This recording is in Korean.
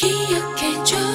기억해줘.